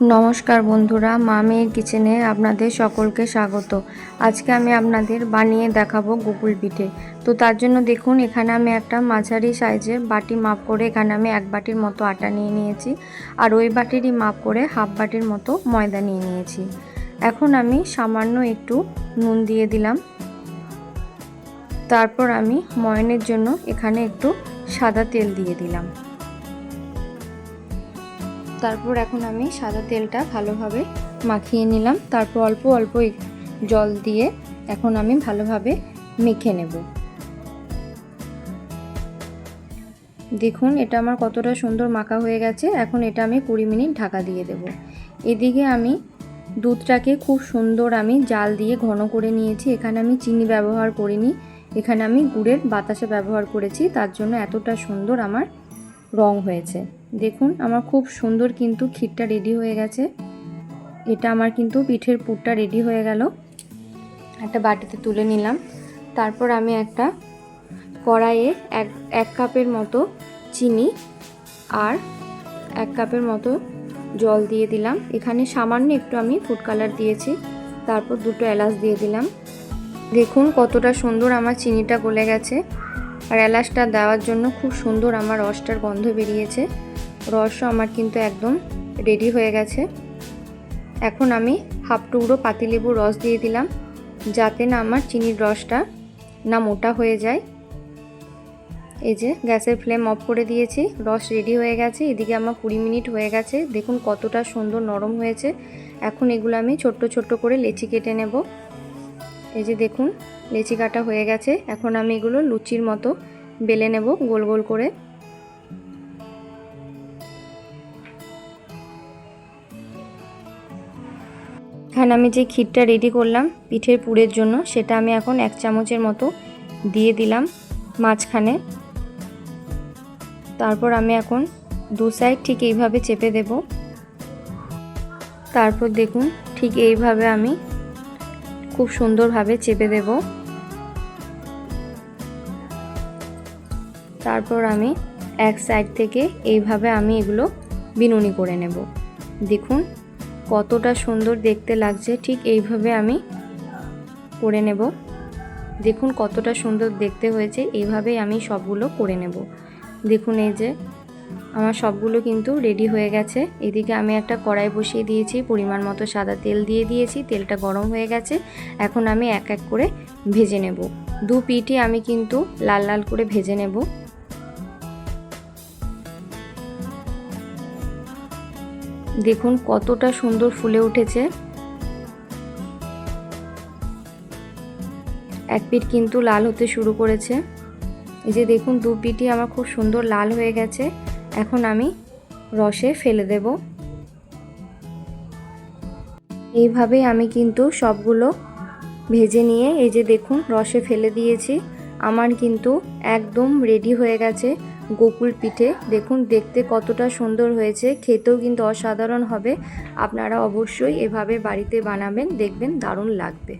নমস্কার বন্ধুরা, মা মেয়ের কিচেনে আপনাদের সকলকে স্বাগত। আজকে আমি আপনাদের বানিয়ে দেখাবো গুগল পিঠে। তো তার জন্য দেখুন, এখানে আমি একটা মাঝারি সাইজের বাটি মাপ করে এখানে আমি এক বাটির মতো আটা নিয়ে নিয়েছি আর ওই বাটিরই মাপ করে হাফ বাটির মতো ময়দা নিয়ে নিয়েছি। এখন আমি সামান্য একটু নুন দিয়ে দিলাম। তারপর আমি ময়নের জন্য এখানে একটু সাদা তেল দিয়ে দিলাম। তারপর এখন আমি সাদা তেলটা ভালোভাবে মাখিয়ে নিলাম। তারপর অল্প অল্প জল দিয়ে এখন আমি ভালোভাবে মেখে নেব। দেখুন, এটা আমার কতটা সুন্দর মাখা হয়ে গেছে। এখন এটা আমি কুড়ি মিনিট ঢাকা দিয়ে দেব। এদিকে আমি দুধটাকে খুব সুন্দর আমি জাল দিয়ে ঘন করে নিয়েছি। এখানে আমি চিনি ব্যবহার করিনি। এখানে আমি গুড়ের বাতাসা ব্যবহার করেছি। তার জন্য এতটা সুন্দর আমার রং হয়েছে। দেখুন, আমার খুব সুন্দর কিন্তু ক্ষীরটা রেডি হয়ে গেছে। এটা আমার কিন্তু পিঠের পুরটা রেডি হয়ে গেল। একটা বাটিতে তুলে নিলাম। তারপর আমি একটা কড়াইয়ে এক এক কাপের মতো চিনি আর এক কাপের মতো জল দিয়ে দিলাম। এখানে সামান্য একটু আমি ফুড কালার দিয়েছি। তারপর দুটো এলাচ দিয়ে দিলাম। দেখুন কতটা সুন্দর আমার চিনিটা গলে গেছে। আর এলাচটা দেওয়ার জন্য খুব সুন্দর আমার রসটার গন্ধ বেরিয়েছে। রসও আমার কিন্তু একদম রেডি হয়ে গেছে। এখন আমি হাফ টুকরো পাতিলেবুর রস দিয়ে দিলাম, যাতে না আমার চিনির রসটা না মোটা হয়ে যায়। এই যে গ্যাসের ফ্লেম অফ করে দিয়েছি, রস রেডি হয়ে গেছে, এদিকে আমার কুড়ি মিনিট হয়ে গেছে। দেখুন কতটা সুন্দর নরম হয়েছে। এখন এগুলো আমি ছোট্ট ছোট্ট করে লেচি কেটে নেব। এই যে দেখুন, লেচি কাটা হয়ে গেছে। এখন আমি এগুলো লুচির মতো বেলে নেব গোল গোল করে। এখানে আমি যে ক্ষীরটা রেডি করলাম পিঠের পুরের জন্য, সেটা আমি এখন এক চামচের মতো দিয়ে দিলাম মাঝখানে। তারপর আমি এখন দু সাইড ঠিক এইভাবে চেপে দেব। তারপর দেখুন ঠিক এইভাবে আমি খুব সুন্দরভাবে চেপে দেব। তারপর আমি এক সাইড থেকে এইভাবে আমি এগুলো বিনুনি করে নেব। দেখুন কতটা সুন্দর দেখতে লাগছে, ঠিক এইভাবে আমি করে নেব। দেখুন কতটা সুন্দর দেখতে হয়েছে, এইভাবেই আমি সবগুলো করে নেব। দেখুন এই যে, আমার সবগুলো কিন্তু রেডি হয়ে গেছে। এদিকে আমি একটা কড়াই বসিয়ে দিয়েছি, পরিমাণ মতো সাদা তেল দিয়ে দিয়েছি, তেলটা গরম হয়ে গেছে। এখন আমি এক এক করে ভেজে নেব। দু পিঠে আমি কিন্তু লাল লাল করে ভেজে নেব। দেখুন কতটা সুন্দর ফুলে উঠেছে। এক পিঠ কিন্তু লাল হতে শুরু করেছে। এই যে দেখুন দু পিঠই আমার খুব সুন্দর লাল হয়ে গেছে। এখন আমি রসে ফেলে দেব। এইভাবেই আমি কিন্তু সবগুলো ভেজে নিয়ে এই যে দেখুন রসে ফেলে দিয়েছি। আমার কিন্তু একদম রেডি হয়ে গেছে। গোকুল পিঠে। দেখুন, দেখতে কতটা সুন্দর হয়েছে। খেতেও কিন্তু অসাধারণ হবে। আপনারা অবশ্যই এভাবে বাড়িতে বানাবেন, দেখবেন দারুণ লাগবে।